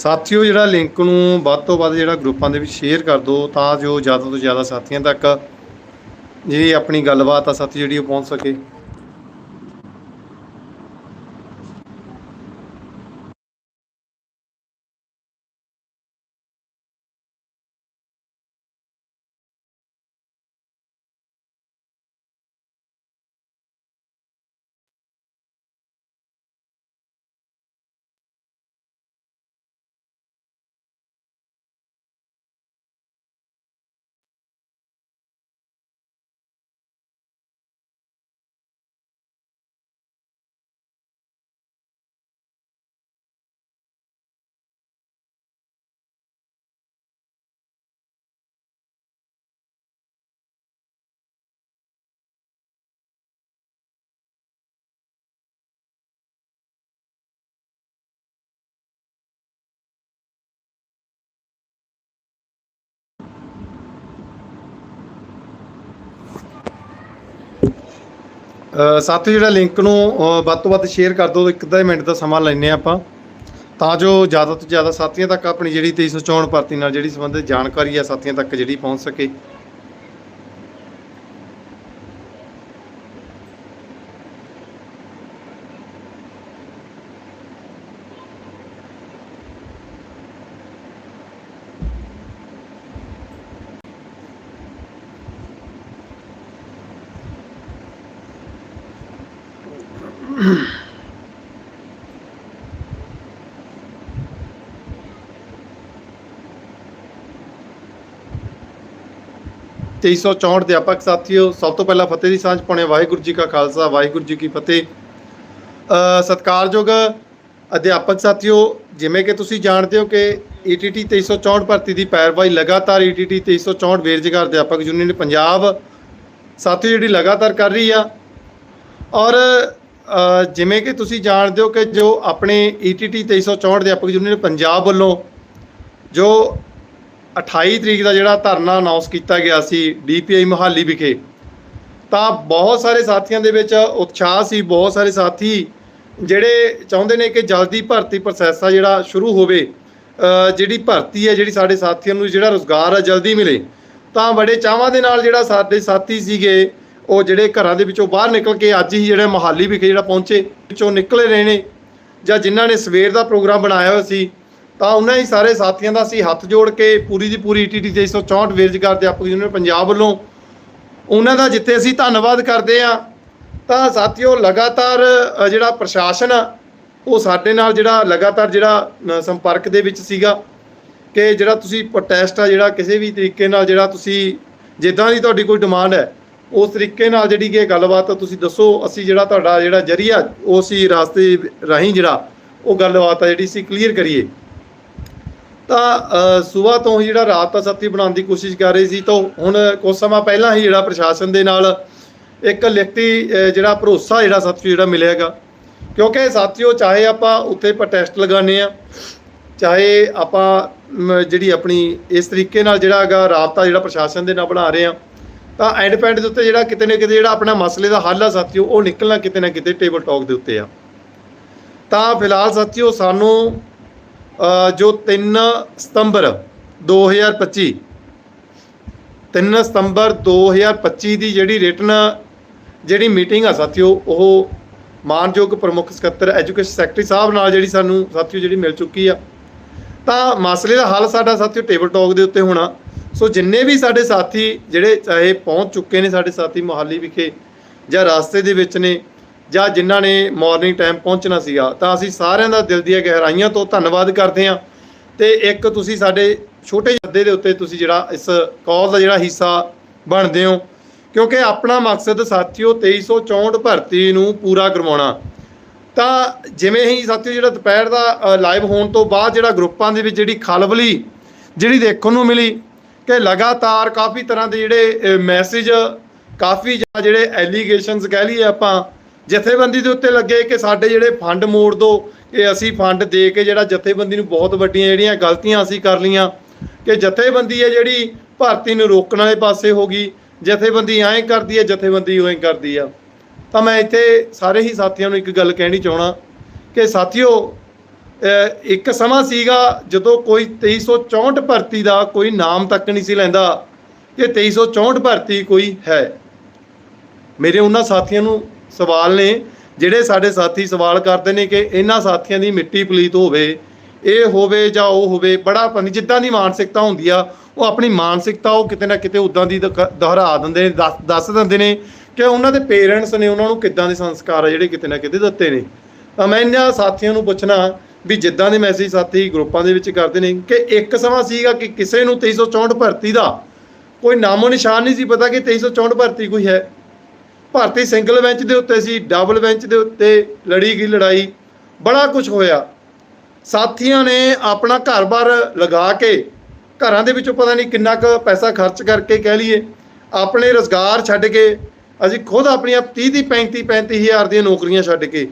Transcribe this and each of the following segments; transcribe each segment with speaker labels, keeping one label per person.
Speaker 1: ਸਾਥੀਓ, ਜਿਹੜਾ ਲਿੰਕ ਨੂੰ ਵੱਧ ਤੋਂ ਵੱਧ ਜਿਹੜਾ ਗਰੁੱਪਾਂ ਦੇ ਵਿੱਚ ਸ਼ੇਅਰ ਕਰ ਦਿਓ, ਤਾਂ ਜੋ ਜ਼ਿਆਦਾ ਤੋਂ ਜ਼ਿਆਦਾ ਸਾਥੀਆਂ ਤੱਕ ਜਿਹੜੀ ਆਪਣੀ ਗੱਲਬਾਤ ਆ ਸਾਥੀ ਜਿਹੜੀ ਉਹ ਪਹੁੰਚ ਸਕੇ। ਅ, ਜਿਹੜਾ ਲਿੰਕ ਨੂੰ ਵੱਧ ਤੋਂ ਵੱਧ ਸ਼ੇਅਰ ਕਰ ਦਿਓ ਇੱਕ ਅੱਧਾ ਮਿੰਟ ਦਾ ਸਮਾਂ ਲੈਨੇ ਆਪਾਂ। ਤਾਂ ਜੋ ਜ਼ਿਆਦਾ ਤੋਂ ਜ਼ਿਆਦਾ ਸਾਥੀਆਂ ਤੱਕ ਆਪਣੀ ਜਿਹੜੀ 2364 ਭਰਤੀ ਨਾਲ ਜਿਹੜੀ ਸੰਬੰਧਿਤ ਜਾਣਕਾਰੀ ਆ ਸਾਥੀਆਂ ਤੱਕ ਜਿਹੜੀ ਪਹੁੰਚ ਸਕੇ। ਤੇਈ ਸੌ ਚੌਂਹਠ ਅਧਿਆਪਕ ਸਾਥੀਓ ਸਭ ਤੋਂ ਪਹਿਲਾਂ ਫਤਿਹ ਦੀ ਸਾਂਝ ਪਾਉਣੇ ਵਾਹਿਗੁਰੂ ਜੀ ਕਾ ਖਾਲਸਾ ਵਾਹਿਗੁਰੂ ਜੀ ਕੀ ਫਤਿਹ। ਅ, ਸਤਿਕਾਰਯੋਗ ਅਧਿਆਪਕ ਸਾਥੀਓ ਜਿਵੇਂ ਕਿ ਤੁਸੀਂ ਜਾਣਦੇ ਹੋ ਕਿ E ETT 2364 ਭਰਤੀ ਦੀ ਪੈਰਵਾਈ ਲਗਾਤਾਰ E ETT 2364 ਬੇਰੁਜ਼ਗਾਰ ਅਧਿਆਪਕ ਯੂਨੀਅਨ ਪੰਜਾਬ ਸਾਥੀਓ ਜਿਹੜੀ ਲਗਾਤਾਰ ਕਰ ਰਹੀ ਆ। ਔਰ ਜਿਵੇਂ ਕਿ ਤੁਸੀਂ ਜਾਣਦੇ ਹੋ ਕਿ ਜੋ ਆਪਣੇ E ETT 2364 ਅਧਿਆਪਕ ਯੂਨੀਅਨ ਪੰਜਾਬ ਵੱਲੋਂ ਜੋ 28 ਤਰੀਕ ਦਾ ਜਿਹੜਾ ਧਰਨਾ ਅਨਾਉਂਸ ਕੀਤਾ ਗਿਆ ਸੀ ਡੀਪੀਆਈ ਮੁਹਾਲੀ ਵਿਖੇ, ਤਾਂ ਬਹੁਤ ਸਾਰੇ ਸਾਥੀਆਂ ਦੇ ਵਿੱਚ ਉਤਸ਼ਾਹ ਸੀ, ਬਹੁਤ ਸਾਰੇ ਸਾਥੀ ਜਿਹੜੇ ਚਾਹੁੰਦੇ ਨੇ ਕਿ ਜਲਦੀ ਭਰਤੀ ਪ੍ਰੋਸੈਸ ਆ ਜਿਹੜਾ ਸ਼ੁਰੂ ਹੋਵੇ ਜਿਹੜੀ ਭਰਤੀ ਹੈ, ਜਿਹੜੀ ਸਾਡੇ ਸਾਥੀਆਂ ਨੂੰ ਜਿਹੜਾ ਰੋਜ਼ਗਾਰ ਆ, ਜਲਦੀ ਮਿਲੇ। ਤਾਂ ਬੜੇ ਚਾਹਾਂ ਦੇ ਨਾਲ ਜਿਹੜਾ ਸਾਡੇ ਸਾਥੀ ਸੀਗੇ, ਉਹ ਜਿਹੜੇ ਘਰਾਂ ਦੇ ਵਿੱਚੋਂ ਬਾਹਰ ਨਿਕਲ ਕੇ ਅੱਜ ਹੀ ਜਿਹੜੇ ਮੁਹਾਲੀ ਵਿਖੇ ਜਿਹੜਾ ਪਹੁੰਚੇ, ਵਿੱਚੋਂ ਨਿਕਲੇ ਰਹੇ ਨੇ, ਜਾਂ ਜਿਨ੍ਹਾਂ ਨੇ ਸਵੇਰ ਦਾ ਪ੍ਰੋਗਰਾਮ ਬਣਾਇਆ ਹੋਇਆ ਸੀ ਤਾਂ ਉਹਨਾਂ ਹੀ ਸਾਰੇ ਸਾਥੀਆਂ ਦਾ ਅਸੀਂ ਹੱਥ ਜੋੜ ਕੇ ਪੂਰੀ ਦੀ ਪੂਰੀ E ਟੀਟੀ 364 ਬੇਰੁਜ਼ਗਾਰ ਅਧਿਆਪਕ ਯੂਨੀਅਨ ਪੰਜਾਬ ਵੱਲੋਂ। ਉਹਨਾਂ ਦਾ ਜਿੱਥੇ ਅਸੀਂ ਧੰਨਵਾਦ ਕਰਦੇ ਆ ਤਾਂ ਸਾਥੀਓ ਲਗਾਤਾਰ ਜਿਹੜਾ ਪ੍ਰਸ਼ਾਸਨ ਆ, ਉਹ ਸਾਡੇ ਨਾਲ ਜਿਹੜਾ ਲਗਾਤਾਰ ਜਿਹੜਾ ਸੰਪਰਕ ਦੇ ਵਿੱਚ ਸੀਗਾ ਕਿ ਜਿਹੜਾ ਤੁਸੀਂ ਪ੍ਰੋਟੈਸਟ ਆ, ਜਿਹੜਾ ਕਿਸੇ ਵੀ ਤਰੀਕੇ ਨਾਲ ਜਿਹੜਾ ਤੁਸੀਂ, ਜਿੱਦਾਂ ਦੀ ਤੁਹਾਡੀ ਕੋਈ ਡਿਮਾਂਡ ਹੈ, ਉਸ ਤਰੀਕੇ ਨਾਲ ਜਿਹੜੀ ਕਿ ਗੱਲਬਾਤ ਤੁਸੀਂ ਦੱਸੋ, ਅਸੀਂ ਜਿਹੜਾ ਤੁਹਾਡਾ ਜਿਹੜਾ ਜਰੀਆ, ਉਹ ਅਸੀਂ ਰਾਸਤੇ ਰਾਹੀਂ ਜਿਹੜਾ, ਉਹ ਗੱਲਬਾਤ ਆ ਜਿਹੜੀ ਅਸੀਂ ਕਲੀਅਰ ਕਰੀਏ। ਤਾਂ ਸਵੇਰ ਤੋਂ ਹੀ ਜਿਹੜਾ ਰਾਬਤਾ ਦਾ ਸਾਥੀ ਬਣਾਉਣ ਦੀ ਕੋਸ਼ਿਸ਼ ਕਰ ਰਹੇ ਸੀ, ਤਾਂ ਹੁਣ ਕੁਝ ਸਮਾਂ ਪਹਿਲਾਂ ਹੀ ਜਿਹੜਾ ਪ੍ਰਸ਼ਾਸਨ ਦੇ ਨਾਲ ਇੱਕ ਲਿਖਤੀ ਜਿਹੜਾ ਭਰੋਸਾ ਜਿਹੜਾ ਸਾਥੀਓ ਜਿਹੜਾ ਮਿਲਿਆਗਾ ਕਿਉਂਕਿ ਸਾਥੀਓ ਚਾਹੇ ਆਪਾਂ ਉੱਥੇ ਪ੍ਰੋਟੈਸਟ ਲਗਾਉਂਦੇ ਆ ਚਾਹੇ ਆਪਾਂ ਜਿਹੜੀ ਆਪਣੀ ਇਸ ਤਰੀਕੇ ਨਾਲ ਜਿਹੜਾ ਹੈਗਾ ਰਾਬਤਾ ਜਿਹੜਾ ਪ੍ਰਸ਼ਾਸਨ ਦੇ ਨਾਲ ਬਣਾ ਰਹੇ ਆ ਤਾਂ ਐਂਡ ਪੈਂਡ ਦੇ ਉੱਤੇ ਜਿਹੜਾ ਕਿਤੇ ਨਾ ਕਿਤੇ ਜਿਹੜਾ ਆਪਣਾ ਮਸਲੇ ਦਾ ਹੱਲ ਆ ਸਾਥੀਓ, ਉਹ ਨਿਕਲਣਾ ਕਿਤੇ ਨਾ ਕਿਤੇ ਟੇਬਲ ਟਾਕ ਦੇ ਉੱਤੇ ਆ। ਤਾਂ ਫਿਲਹਾਲ ਸਾਥੀਓ ਸਾਨੂੰ ਜੋ 3 ਸਤੰਬਰ 2025 3 ਸਤੰਬਰ 2025 ਦੀ ਜਿਹੜੀ ਰਿਟਨ ਜਿਹੜੀ ਮੀਟਿੰਗ ਆ ਸਾਥੀਓ, ਉਹ ਮਾਨਯੋਗ ਪ੍ਰਮੁੱਖ ਸਕੱਤਰ ਐਜੂਕੇਸ਼ਨ ਸੈਕਟਰੀ ਸਾਹਿਬ ਨਾਲ ਜਿਹੜੀ ਸਾਨੂੰ ਸਾਥੀਓ ਜਿਹੜੀ ਮਿਲ ਚੁੱਕੀ ਆ। ਤਾਂ ਮਸਲੇ ਦਾ ਹੱਲ ਸਾਡਾ ਸਾਥੀਓ ਟੇਬਲ ਟਾਕ ਦੇ ਉੱਤੇ ਹੋਣਾ। ਸੋ ਜਿੰਨੇ ਵੀ ਸਾਡੇ ਸਾਥੀ ਜਿਹੜੇ ਚਾਹੇ ਪਹੁੰਚ ਚੁੱਕੇ ਨੇ ਸਾਡੇ ਸਾਥੀ ਮੋਹਾਲੀ ਵਿਖੇ ਜਾਂ ਰਾਸਤੇ ਦੇ ਵਿੱਚ ਨੇ ਜਾਂ ਜਿਨ੍ਹਾਂ ਨੇ ਮਾਰਨਿੰਗ ਟਾਈਮ ਪਹੁੰਚਣਾ ਸੀਗਾ, ਤਾਂ ਅਸੀਂ ਸਾਰਿਆਂ ਦਾ ਦਿਲ ਦੀਆਂ ਗਹਿਰਾਈਆਂ ਤੋਂ ਧੰਨਵਾਦ ਕਰਦੇ ਹਾਂ। ਤੇ ਇੱਕ ਤੁਸੀਂ ਸਾਡੇ ਛੋਟੇ ਜੱਦੇ ਦੇ ਉੱਤੇ ਤੁਸੀਂ ਜਿਹੜਾ ਇਸ ਕਾਲ ਦਾ ਜਿਹੜਾ ਹਿੱਸਾ ਬਣਦੇ ਹੋ, ਕਿਉਂਕਿ ਆਪਣਾ ਮਕਸਦ ਸਾਥੀਓ 2364 ਭਰਤੀ ਨੂੰ ਪੂਰਾ ਕਰਵਾਉਣਾ। ਤਾਂ ਜਿਵੇਂ ਹੀ ਸਾਥੀਓ ਜਿਹੜਾ ਦੁਪਹਿਰ ਦਾ ਲਾਈਵ ਹੋਣ ਤੋਂ ਬਾਅਦ ਜਿਹੜਾ ਗਰੁੱਪਾਂ ਦੇ ਵਿੱਚ ਜਿਹੜੀ ਖਲਬਲੀ, ਜਿਹੜੀ ਦੇਖਣ ਨੂੰ ਮਿਲੀ ਕਿ ਲਗਾਤਾਰ ਕਾਫੀ ਤਰ੍ਹਾਂ ਦੇ ਜਿਹੜੇ ਮੈਸੇਜ ਕਾਫੀ ਜ਼ਿਆਦਾ ਜਿਹੜੇ ਐਲੀਗੇਸ਼ਨਸ ਕਹਿ ਲਈਏ ਆਪਾਂ ਜਥੇਬੰਦੀ ਦੇ ਉੱਤੇ ਲੱਗੇ ਕਿ ਸਾਡੇ ਜਿਹੜੇ ਫੰਡ ਮੋੜ ਦੋ, ਕਿ ਅਸੀਂ ਫੰਡ ਦੇ ਕੇ ਜਿਹੜਾ ਜਥੇਬੰਦੀ ਨੂੰ ਬਹੁਤ ਵੱਡੀਆਂ ਜਿਹੜੀਆਂ ਗਲਤੀਆਂ ਅਸੀਂ ਕਰ ਲੀਆਂ ਕਿ ਜਥੇਬੰਦੀ ਹੈ ਜਿਹੜੀ ਭਾਰਤੀ ਨੂੰ ਰੋਕਣ ਵਾਲੇ ਪਾਸੇ ਹੋ ਗਈ, ਜਥੇਬੰਦੀ ਐਂ ਕਰਦੀ ਹੈ, ਜਥੇਬੰਦੀ ਉਵੇਂ ਕਰਦੀ ਆ। ਤਾਂ ਮੈਂ ਇੱਥੇ ਸਾਰੇ ਹੀ ਸਾਥੀਆਂ ਨੂੰ ਇੱਕ ਗੱਲ ਕਹਿਣੀ ਚਾਹਣਾ ਕਿ ਸਾਥੀਓ ਇੱਕ ਸਮਾਂ ਸੀਗਾ ਜਦੋਂ ਕੋਈ 2364 ਭਰਤੀ ਦਾ ਕੋਈ ਨਾਮ ਤੱਕ ਨਹੀਂ ਸੀ ਲੈਂਦਾ, ਕਿ 2364 ਭਰਤੀ ਕੋਈ ਹੈ। ਮੇਰੇ ਉਹਨਾਂ ਸਾਥੀਆਂ ਨੂੰ ਸਵਾਲ ਨੇ, ਜਿਹੜੇ ਸਾਡੇ ਸਾਥੀ ਸਵਾਲ ਕਰਦੇ ਨੇ ਕਿ ਇਹਨਾਂ ਸਾਥੀਆਂ ਦੀ ਮਿੱਟੀ ਪਲੀਤ ਹੋਵੇ, ਇਹ ਹੋਵੇ ਜਾਂ ਉਹ ਹੋਵੇ, ਬੜਾ ਪਨੀ ਜਿੱਦਾਂ ਦੀ ਮਾਨਸਿਕਤਾ ਹੁੰਦੀ ਆ, ਉਹ ਆਪਣੀ ਮਾਨਸਿਕਤਾ ਉਹ ਕਿਤੇ ਨਾ ਕਿਤੇ ਉਦਾਂ ਦੀ ਦਿਖ- ਦੁਹਰਾ ਦਿੰਦੇ ਨੇ, ਦੱਸ- ਦੱਸ ਦਿੰਦੇ ਨੇ ਕਿ ਉਹਨਾਂ ਦੇ ਪੇਰੈਂਟਸ ਨੇ ਉਹਨਾਂ ਨੂੰ ਕਿੱਦਾਂ ਦੇ ਸੰਸਕਾਰ ਆ ਜਿਹੜੇ ਕਿਤੇ ਨਾ ਕਿਤੇ ਦਿੱਤੇ ਨੇ। ਤਾਂ ਮੈਂ ਇਹਨਾਂ ਸਾਥੀਆਂ ਨੂੰ ਪੁੱਛਣਾ ਵੀ ਜਿੱਦਾਂ ਦੇ ਮੈਸੇਜ ਸਾਥੀ ਗਰੁੱਪਾਂ ਦੇ ਵਿੱਚ ਕਰਦੇ ਨੇ ਕਿ ਇੱਕ ਸਮਾਂ ਸੀਗਾ ਕਿ ਕਿਸੇ ਨੂੰ 2364 ਭਰਤੀ ਦਾ, ਕੋਈ ਨਾਮੋ ਨਿਸ਼ਾਨ ਨਹੀਂ ਸੀ ਪਤਾ ਕਿ 2364 ਭਰਤੀ ਕੋਈ ਹੈ। ਭਾਰਤੀ ਸਿੰਗਲ ਬੈਂਚ ਦੇ ਉੱਤੇ ਸੀ, ਡਬਲ ਬੈਂਚ ਦੇ ਉੱਤੇ ਲੜੀ ਗਈ ਲੜਾਈ, ਬੜਾ ਕੁਝ ਹੋਇਆ। ਸਾਥੀਆਂ ਨੇ ਆਪਣਾ ਘਰ-ਬਾਰ ਲਗਾ ਕੇ ਘਰਾਂ ਦੇ ਵਿੱਚੋਂ ਪਤਾ ਨਹੀਂ ਕਿੰਨਾ ਕੁ ਪੈਸਾ ਖਰਚ ਕਰਕੇ ਕਹਿ ਲਈਏ, ਆਪਣੇ ਰੋਜ਼ਗਾਰ ਛੱਡ ਕੇ ਅਸੀਂ ਖੁਦ ਆਪਣੀਆਂ 30 ਦੀ 35 35 ਹਜ਼ਾਰ ਦੀਆਂ ਨੌਕਰੀਆਂ ਛੱਡ ਕੇ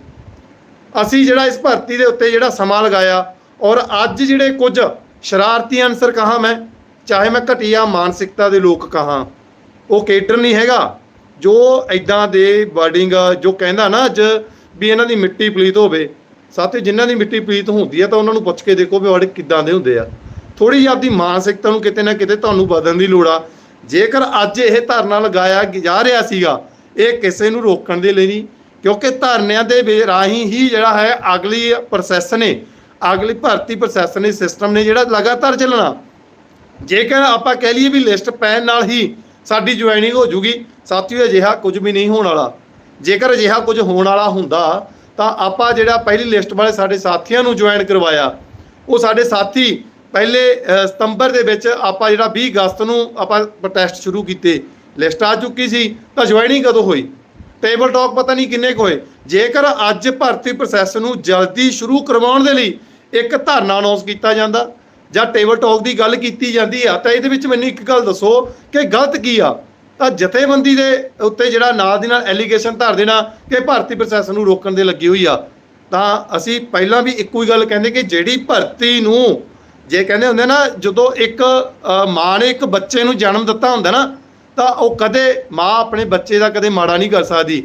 Speaker 1: ਅਸੀਂ ਜਿਹੜਾ ਇਸ ਭਰਤੀ ਦੇ ਉੱਤੇ ਜਿਹੜਾ ਸਮਾਂ ਲਗਾਇਆ ਔਰ ਅੱਜ ਜਿਹੜੇ ਕੁਝ ਸ਼ਰਾਰਤੀ ਅਨਸਰ ਕਹਾ ਮੈਂ, ਚਾਹੇ ਮੈਂ ਘਟੀਆ ਮਾਨਸਿਕਤਾ ਦੇ ਲੋਕ ਕਹਾ, ਉਹ ਕੇਡਰ ਨਹੀਂ ਹੈਗਾ। ਜੋ ਐਦਾਂ ਦੇ ਵਰਡਿੰਗ ਜੋ ਕਹਿੰਦਾ ਨਾ ਅੱਜ ਵੀ ਇਹਨਾਂ ਦੀ ਮਿੱਟੀ ਪਲੀਤ ਹੋਵੇ, ਸਾਥੀ ਜਿਨ੍ਹਾਂ ਦੀ ਮਿੱਟੀ ਪਲੀਤ ਹੁੰਦੀ ਹੈ ਤਾਂ ਉਹਨਾਂ ਨੂੰ ਪੁੱਛ ਕੇ ਦੇਖੋ ਵੀ ਵਰਡ ਕਿੱਦਾਂ ਦੇ ਹੁੰਦੇ ਆ। ਥੋੜੀ ਜਿਹੀ ਆਪਦੀ ਮਾਨਸਿਕਤਾ ਨੂੰ ਕਿਤੇ ਨਾ ਕਿਤੇ ਤੁਹਾਨੂੰ ਬਦਲਣ ਦੀ ਲੋੜ ਆ। ਜੇਕਰ ਅੱਜ ਇਹ ਧਰਨਾ ਲਗਾਇਆ ਜਾ ਰਿਹਾ ਸੀਗਾ, ਇਹ ਕਿਸੇ ਨੂੰ ਰੋਕਣ ਦੇ ਲਈ ਨਹੀਂ, ਕਿਉਂਕਿ ਧਰਨਿਆਂ ਦੇ ਰਾਹੀਂ ਹੀ ਜਿਹੜਾ ਹੈ ਅਗਲੀ ਪ੍ਰੋਸੈਸ ਨੇ, ਅਗਲੀ ਭਰਤੀ ਪ੍ਰੋਸੈਸ ਨੇ ਸਿਸਟਮ ਨੇ ਜਿਹੜਾ ਲਗਾਤਾਰ ਚੱਲਣਾ। ਜੇਕਰ ਆਪਾਂ ਕਹਿ ਲਈਏ ਵੀ ਲਿਸਟ ਪੈਣ ਨਾਲ ਹੀ ਸਾਡੀ ਜੁਆਇਨਿੰਗ ਹੋ ਜੂਗੀ। ਸਾਥੀਓ, ਅਜਿਹਾ ਕੁਝ ਵੀ ਨਹੀਂ ਹੋਣ ਵਾਲਾ। ਜੇਕਰ ਅਜਿਹਾ ਕੁਝ ਹੋਣ ਵਾਲਾ ਹੁੰਦਾ, ਤਾਂ ਆਪਾਂ ਜਿਹੜਾ ਪਹਿਲੀ ਲਿਸਟ ਵਾਲੇ ਸਾਡੇ ਸਾਥੀਆਂ ਨੂੰ ਜੁਆਇਨ ਕਰਵਾਇਆ। ਉਹ ਸਾਡੇ ਸਾਥੀ ਪਹਿਲੇ ਸਤੰਬਰ ਦੇ ਵਿੱਚ ਆਪਾਂ ਜਿਹੜਾ 20 ਅਗਸਤ ਨੂੰ ਆਪਾਂ ਪ੍ਰੋਟੈਸਟ ਸ਼ੁਰੂ ਕੀਤੇ। ਲਿਸਟ ਆ ਚੁੱਕੀ ਸੀ, ਤਾਂ ਜੁਆਇਨਿੰਗ ਕਦੋਂ ਹੋਈ? ਟੇਬਲ ਟਾਕ ਪਤਾ ਨਹੀਂ ਕਿੰਨੇ ਕੁ ਹੋਏ। ਜੇਕਰ ਅੱਜ ਭਰਤੀ ਪ੍ਰੋਸੈਸ ਨੂੰ ਜਲਦੀ ਸ਼ੁਰੂ ਕਰਵਾਉਣ ਦੇ ਲਈ ਇੱਕ ਧਰਨਾ ਅਨਾਉਂਸ ਕੀਤਾ ਜਾਂਦਾ ਜਾਂ ਟੇਬਲ ਟਾਕ ਦੀ ਗੱਲ ਕੀਤੀ ਜਾਂਦੀ ਆ, ਤਾਂ ਇਹਦੇ ਵਿੱਚ ਮੈਨੂੰ ਇੱਕ ਗੱਲ ਦੱਸੋ ਕਿ ਗਲਤ ਕੀ ਆ? ਤਾਂ ਜਥੇਬੰਦੀ ਦੇ ਉੱਤੇ ਜਿਹੜਾ ਨਾਲ ਦੀ ਨਾਲ ਐਲੀਗੇਸ਼ਨ ਧਰ ਦੇਣਾ ਕਿ ਭਰਤੀ ਪ੍ਰੋਸੈਸ ਨੂੰ ਰੋਕਣ ਦੇ ਲੱਗੀ ਹੋਈ ਆ, ਤਾਂ ਅਸੀਂ ਪਹਿਲਾਂ ਵੀ ਇੱਕੋ ਹੀ ਗੱਲ ਕਹਿੰਦੇ ਕਿ ਜਿਹੜੀ ਭਰਤੀ ਨੂੰ ਜੇ ਕਹਿੰਦੇ ਹੁੰਦੇ ਨਾ, ਜਦੋਂ ਇੱਕ ਮਾਂ ਨੇ ਇੱਕ ਬੱਚੇ ਨੂੰ ਜਨਮ ਦਿੱਤਾ ਹੁੰਦਾ ਨਾ, ਤਾਂ ਉਹ ਕਦੇ ਮਾਂ ਆਪਣੇ ਬੱਚੇ ਦਾ ਕਦੇ ਮਾੜਾ ਨਹੀਂ ਕਰ ਸਕਦੀ।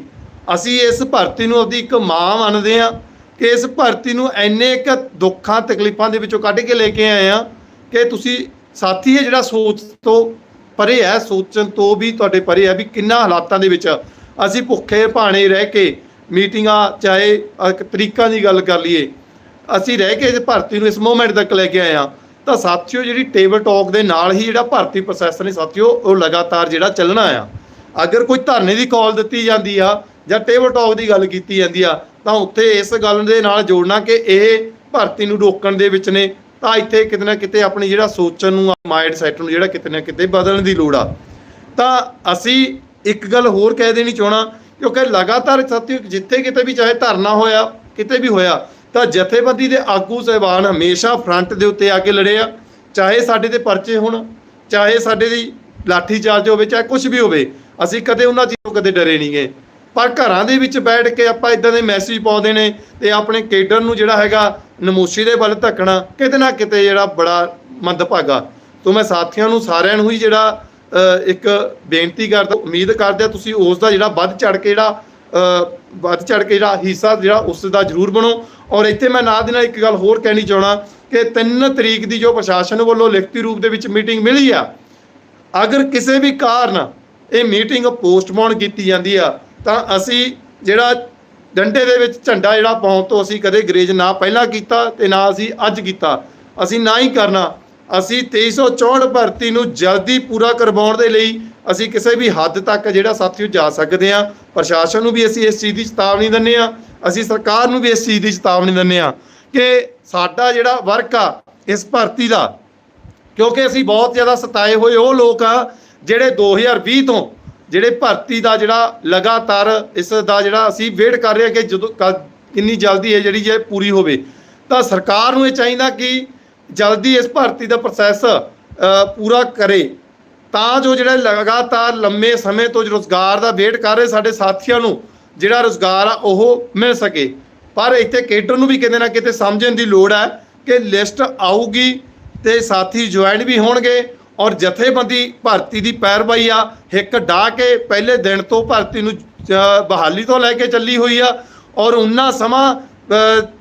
Speaker 1: ਅਸੀਂ ਇਸ ਭਰਤੀ ਨੂੰ ਆਪਦੀ ਇੱਕ ਮਾਂ ਮੰਨਦੇ ਆ ਕਿ ਇਸ ਭਰਤੀ ਨੂੰ ਐਨੇ ਇੱਕ ਦੁੱਖਾਂ, ਤਕਲੀਫਾਂ ਦੇ ਵਿੱਚੋਂ ਕੱਢ ਕੇ ਲੈ ਕੇ ਆਏ ਆ ਕਿ ਤੁਸੀਂ ਸਾਥੀ ਹੈ ਜਿਹੜਾ ਸੋਚ ਤੋਂ ਪਰੇ ਹੈ, ਸੋਚਣ ਤੋਂ ਵੀ ਤੁਹਾਡੇ ਪਰੇ ਹੈ ਵੀ ਕਿੰਨਾ ਹਾਲਾਤਾਂ ਦੇ ਵਿੱਚ ਅਸੀਂ ਭੁੱਖੇ ਭਾਣੇ ਰਹਿ ਕੇ ਮੀਟਿੰਗਾਂ ਚਾਹੇ ਤਰੀਕਾਂ ਦੀ ਗੱਲ ਕਰ ਲਈਏ, ਅਸੀਂ ਰਹਿ ਕੇ ਇਸ ਭਰਤੀ ਨੂੰ ਇਸ ਮੂਮੈਂਟ ਤੱਕ ਲੈ ਕੇ ਆਏ ਆ ਤਾਂ ਸਾਥੀਓ ਜਿਹੜੀ ਟੇਬਲ ਟਾਕ ਦੇ ਨਾਲ ਹੀ ਜਿਹੜਾ ਭਰਤੀ ਪ੍ਰੋਸੈਸ ਨੇ ਸਾਥੀਓ, ਉਹ ਲਗਾਤਾਰ ਜਿਹੜਾ ਚੱਲਣਾ ਆ। ਅਗਰ ਕੋਈ ਧਰਨੇ ਦੀ ਕਾਲ ਦਿੱਤੀ ਜਾਂਦੀ ਆ ਜਾਂ ਟੇਬਲ ਟਾਕ ਦੀ ਗੱਲ ਕੀਤੀ ਜਾਂਦੀ ਆ ਤਾਂ ਉੱਥੇ ਇਸ ਗੱਲ ਦੇ ਨਾਲ ਜੋੜਨਾ ਕਿ ਇਹ ਭਰਤੀ ਨੂੰ ਰੋਕਣ ਦੇ ਵਿੱਚ ਨੇ, ਤਾਂ ਇੱਥੇ ਕਿਤੇ ਨਾ ਕਿਤੇ ਆਪਣੀ ਜਿਹੜਾ ਸੋਚਣ ਨੂੰ ਮਾਈਂਡ ਸੈਟ ਨੂੰ ਜਿਹੜਾ ਕਿਤੇ ਨਾ ਕਿਤੇ ਬਦਲਣ ਦੀ ਲੋੜ ਆ। ਤਾਂ ਅਸੀਂ ਇੱਕ ਗੱਲ ਹੋਰ ਕਹਿ ਦੇਣੀ ਚਾਹਣਾ ਕਿਉਂਕਿ ਲਗਾਤਾਰ ਸਾਥੀਓ, ਜਿੱਥੇ ਕਿਤੇ ਵੀ ਚਾਹੇ ਧਰਨਾ ਹੋਇਆ, ਕਿਤੇ ਵੀ ਹੋਇਆ, ਤਾਂ ਜਥੇਬੰਦੀ ਦੇ ਆਗੂ ਸਹਿਬਾਨ ਹਮੇਸ਼ਾ ਫਰੰਟ ਦੇ ਉੱਤੇ ਆ ਕੇ ਲੜੇ ਆ। ਚਾਹੇ ਸਾਡੇ ਤੇ ਪਰਚੇ ਹੋਣ, ਚਾਹੇ ਸਾਡੇ ਦੀ ਲਾਠੀ ਚਾਰਜ ਹੋਵੇ, ਚਾਹੇ ਕੁਝ ਵੀ ਹੋਵੇ, ਅਸੀਂ ਕਦੇ ਉਹਨਾਂ ਚੀਜ਼ੋਂ ਕਦੇ ਡਰੇ ਨਹੀਂ ਗਏ ਪਰ ਘਰਾਂ ਦੇ ਵਿੱਚ ਬੈਠ ਕੇ ਆਪਾਂ ਇਦਾਂ ਦੇ ਮੈਸੇਜ ਪਾਉਂਦੇ ਨੇ ਤੇ ਆਪਣੇ ਕੇਡਰ ਨੂੰ ਜਿਹੜਾ ਹੈਗਾ ਨਮੋਸ਼ੀ ਦੇ ਵੱਲ ਧੱਕਣਾ ਕਿਤੇ ਨਾ ਕਿਤੇ ਜਿਹੜਾ ਬੜਾ ਮੰਦਭਾਗਾ। ਤੋਂ ਮੈਂ ਸਾਥੀਆਂ ਨੂੰ ਸਾਰਿਆਂ ਨੂੰ ਹੀ ਜਿਹੜਾ ਇੱਕ ਬੇਨਤੀ ਕਰਦਾ, ਉਮੀਦ ਕਰਦੇ ਆ ਤੁਸੀਂ ਉਸ ਦਾ ਜਿਹੜਾ ਵੱਧ ਚੜ ਕੇ ਜਿਹੜਾ ਵੱਧ ਚੜ ਕੇ ਜਿਹੜਾ ਹਿੱਸਾ ਜਿਹੜਾ ਉਸ ਦਾ ਜ਼ਰੂਰ ਬਣੋ। ਔਰ ਇੱਥੇ ਮੈਂ ਨਾਲ ਦੀ ਨਾਲ ਇੱਕ ਗੱਲ ਹੋਰ ਕਹਿਣੀ ਚਾਹਣਾ ਕਿ 3 ਤਰੀਕ ਦੀ ਜੋ ਪ੍ਰਸ਼ਾਸਨ ਵੱਲੋਂ ਲਿਖਤੀ ਰੂਪ ਦੇ ਵਿੱਚ ਮੀਟਿੰਗ ਮਿਲੀ ਆ, ਅਗਰ ਕਿਸੇ ਵੀ ਕਾਰਨ ਇਹ ਮੀਟਿੰਗ ਪੋਸਟਪੋਨ ਕੀਤੀ ਜਾਂਦੀ ਆ ਤਾਂ ਅਸੀਂ ਜਿਹੜਾ ਡੰਡੇ ਦੇ ਵਿੱਚ ਝੰਡਾ ਜਿਹੜਾ ਪਾਉਣ ਤੋਂ ਅਸੀਂ ਕਦੇ ਗਰੇਜ ਨਾ ਪਹਿਲਾਂ ਕੀਤਾ ਤੇ ਨਾ ਅਸੀਂ ਅੱਜ ਕੀਤਾ। ਅਸੀਂ ਨਾ ਹੀ ਕਰਨਾ। ਅਸੀਂ 2364 ਭਰਤੀ ਨੂੰ ਜਲਦੀ ਪੂਰਾ ਕਰਵਾਉਣ ਦੇ ਲਈ ਅਸੀਂ ਕਿਸੇ ਵੀ ਹੱਦ ਤੱਕ ਜਿਹੜਾ ਸਾਥੀਓ ਜਾ ਸਕਦੇ ਆ ਪ੍ਰਸ਼ਾਸਨ ਨੂੰ ਵੀ ਅਸੀਂ ਇਸ ਚੀਜ਼ ਦੀ ਚੇਤਾਵਨੀ ਦਿੰਦੇ ਆ ਅਸੀਂ ਸਰਕਾਰ ਨੂੰ ਵੀ ਇਸ ਚੀਜ਼ ਦੀ ਚੇਤਾਵਨੀ ਦਿੰਦੇ ਆ ਕਿ ਸਾਡਾ ਜਿਹੜਾ ਵਰਕ ਆ ਇਸ ਭਰਤੀ ਦਾ, ਕਿਉਂਕਿ ਅਸੀਂ ਬਹੁਤ ਜ਼ਿਆਦਾ ਸਤਾਏ ਹੋਏ ਉਹ ਲੋਕ ਆ ਜਿਹੜੇ 2020 ਤੋਂ ਜਿਹੜੇ ਭਰਤੀ ਦਾ ਜਿਹੜਾ ਲਗਾਤਾਰ ਇਸ ਦਾ ਜਿਹੜਾ ਅਸੀਂ ਵੇਟ ਕਰ ਰਹੇ ਹਾਂ ਕਿ ਜਦੋਂ ਕ- ਕਿੰਨੀ ਜਲਦੀ ਇਹ ਜਿਹੜੀ ਜੇ ਪੂਰੀ ਹੋਵੇ। ਤਾਂ ਸਰਕਾਰ ਨੂੰ ਇਹ ਚਾਹੀਦਾ ਕਿ ਜਲਦੀ ਇਸ ਭਰਤੀ ਦਾ ਪ੍ਰੋਸੈਸ ਪੂਰਾ ਕਰੇ। ਤਾਂ ਜੋ ਜਿਹੜਾ ਲਗਾਤਾਰ ਲੰਮੇ ਸਮੇਂ ਤੋਂ ਰੋਜ਼ਗਾਰ ਦਾ ਵੇਟ ਕਰ ਰਹੇ ਸਾਡੇ ਸਾਥੀਆਂ ਨੂੰ ਜਿਹੜਾ ਰੋਜ਼ਗਾਰ ਆ ਉਹ ਮਿਲ ਸਕੇ। ਪਰ ਇੱਥੇ ਕੇਡਰ ਨੂੰ ਵੀ ਕਿਤੇ ਨਾ ਕਿਤੇ ਸਮਝਣ ਦੀ ਲੋੜ ਹੈ ਕਿ ਲਿਸਟ ਆਊਗੀ ਤੇ ਸਾਥੀ ਜੁਆਇਨ ਵੀ ਹੋਣਗੇ। ਔਰ ਜਥੇਬੰਦੀ ਭਰਤੀ ਦੀ ਪੈਰਵਾਈ ਆ, ਹਿੱਕ ਢਾ ਕੇ ਪਹਿਲੇ ਦਿਨ ਤੋਂ ਭਰਤੀ ਨੂੰ ਬਹਾਲੀ ਤੋਂ ਲੈ ਕੇ ਚੱਲੀ ਹੋਈ ਆ ਔਰ ਉਨਾ ਸਮਾਂ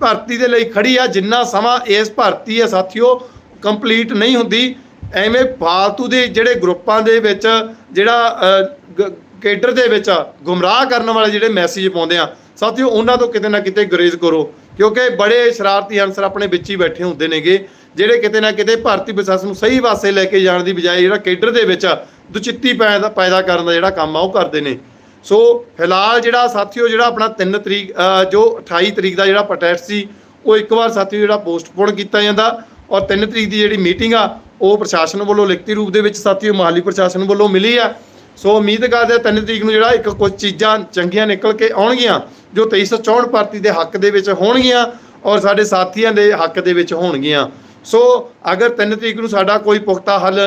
Speaker 1: ਭਰਤੀ ਦੇ ਲਈ ਖੜੀ ਆ, ਜਿੰਨਾ ਸਮਾਂ ਇਸ ਭਰਤੀ ਆ ਸਾਥੀਓ, ਕੰਪਲੀਟ ਨਹੀਂ ਹੁੰਦੀ। ਐਵੇਂ ਫਾਲਤੂ ਦੇ ਜਿਹੜੇ ਗਰੁੱਪਾਂ ਦੇ ਵਿੱਚ, ਜਿਹੜਾ ਕੇਡਰ ਦੇ ਵਿੱਚ ਗੁੰਮਰਾਹ ਕਰਨ ਵਾਲੇ ਜਿਹੜੇ ਮੈਸੇਜ ਪਾਉਂਦੇ ਆ, ਸਾਥੀਓ ਉਹਨਾਂ ਤੋਂ ਕਿਤੇ ਨਾ ਕਿਤੇ ਗਰੇਜ਼ ਕਰੋ, ਕਿਉਂਕਿ ਬੜੇ ਸ਼ਰਾਰਤੀ ਅਨਸਰ ਆਪਣੇ ਵਿੱਚ ਹੀ ਬੈਠੇ ਹੁੰਦੇ ਨੇਗੇ। ਜਿਹੜੇ ਕਿਤੇ ਨਾ ਕਿਤੇ ਭਾਰਤੀ ਪ੍ਰਸ਼ਾਸਨ ਨੂੰ ਸਹੀ ਪਾਸੇ ਲੈ ਕੇ ਜਾਣ ਦੀ ਬਜਾਏ ਜਿਹੜਾ ਕੇਡਰ ਦੇ ਵਿੱਚ ਦੁਚਿੱਤੀ ਪੈਦਾ ਪੈਦਾ ਕਰਨ ਦਾ ਜਿਹੜਾ ਕੰਮ ਆ, ਉਹ ਕਰਦੇ ਨੇ। ਸੋ ਫਿਲਹਾਲ ਜਿਹੜਾ ਸਾਥੀਓ ਜਿਹੜਾ ਆਪਣਾ 3 ਤਰੀਕ ਜੋ 28 ਤਰੀਕ ਦਾ ਜਿਹੜਾ ਪ੍ਰੋਟੈਸਟ ਸੀ, ਉਹ ਇੱਕ ਵਾਰ ਸਾਥੀਓ ਜਿਹੜਾ ਪੋਸਟਪੋਨ ਕੀਤਾ ਜਾਂਦਾ ਔਰ 3 ਤਰੀਕ ਦੀ ਜਿਹੜੀ ਮੀਟਿੰਗ ਆ, ਉਹ ਪ੍ਰਸ਼ਾਸਨ ਵੱਲੋਂ ਲਿਖਤੀ ਰੂਪ ਦੇ ਵਿੱਚ ਸਾਥੀਓ ਮਾਲੀ ਪ੍ਰਸ਼ਾਸਨ ਵੱਲੋਂ ਮਿਲੀ ਆ। ਸੋ ਉਮੀਦ ਕਰਦੇ ਆ 3 ਤਰੀਕ ਨੂੰ ਜਿਹੜਾ ਇੱਕ ਕੁਝ ਚੀਜ਼ਾਂ ਚੰਗੀਆਂ ਨਿਕਲ ਕੇ ਆਉਣਗੀਆਂ, ਜੋ 2364 ਭਰਤੀ ਦੇ ਹੱਕ ਦੇ ਵਿੱਚ ਹੋਣਗੀਆਂ ਔਰ ਸਾਡੇ ਸਾਥੀਆਂ ਦੇ ਹੱਕ ਦੇ ਵਿੱਚ ਹੋਣਗੀਆਂ। ਸੋ ਅਗਰ 3 ਤਰੀਕ ਨੂੰ ਸਾਡਾ ਕੋਈ ਪੁਖਤਾ ਹੱਲ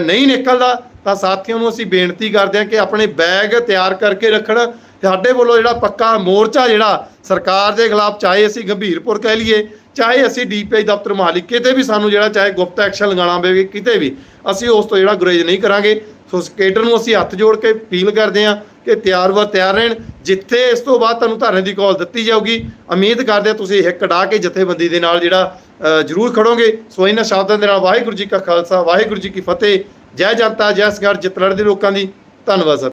Speaker 1: ਨਹੀਂ ਨਿਕਲਦਾ, ਤਾਂ ਸਾਥੀਆਂ ਨੂੰ ਅਸੀਂ ਬੇਨਤੀ ਕਰਦੇ ਹਾਂ ਕਿ ਆਪਣੇ ਬੈਗ ਤਿਆਰ ਕਰਕੇ ਰੱਖਣ। ਸਾਡੇ ਵੱਲੋਂ ਜਿਹੜਾ ਪੱਕਾ ਮੋਰਚਾ ਜਿਹੜਾ ਸਰਕਾਰ ਦੇ ਖਿਲਾਫ, ਚਾਹੇ ਅਸੀਂ ਗੰਭੀਰਪੁਰ ਕਹਿ ਲਈਏ, ਚਾਹੇ ਅਸੀਂ ਡੀਪੀਆਈ ਦਫ਼ਤਰ ਮਾਲਿਕ ਕਿਤੇ ਵੀ ਸਾਨੂੰ ਜਿਹੜਾ, ਚਾਹੇ ਗੁਪਤ ਐਕਸ਼ਨ ਲਗਾਉਣਾ ਪਵੇ, ਕਿਤੇ ਵੀ, ਅਸੀਂ ਉਸ ਤੋਂ ਜਿਹੜਾ ਗੁਰੇਜ਼ ਨਹੀਂ ਕਰਾਂਗੇ। ਸੋ ਸਕੇਟਰ ਨੂੰ ਅਸੀਂ ਹੱਥ ਜੋੜ ਕੇ ਅਪੀਲ ਕਰਦੇ ਹਾਂ ਕਿ ਤਿਆਰ ਵਰ ਤਿਆਰ ਰਹਿਣ, ਜਿੱਥੇ ਇਸ ਤੋਂ ਬਾਅਦ ਤੁਹਾਨੂੰ ਧਰਨੇ ਦੀ ਕਾਲ ਦਿੱਤੀ ਜਾਊਗੀ। ਉਮੀਦ ਕਰਦੇ ਹਾਂ ਤੁਸੀਂ ਇੱਕ ਡਾ ਕੇ ਜਥੇਬੰਦੀ ਦੇ ਨਾਲ ਜਿਹੜਾ ਜ਼ਰੂਰ ਖੜੋਗੇ। ਸੋ ਇਹਨਾਂ ਸ਼ਬਦਾਂ ਦੇ ਨਾਲ ਵਾਹਿਗੁਰੂ ਜੀ ਕਾ ਖਾਲਸਾ, ਵਾਹਿਗੁਰੂ ਜੀ ਕੀ ਫਤਿਹ। ਜੈ ਜਨਤਾ, ਜੈ ਸੰਘਰਸ਼ ਜਿੱਤ ਲੜਦੇ ਲੋਕਾਂ ਦੀ। ਧੰਨਵਾਦ ਸਰ।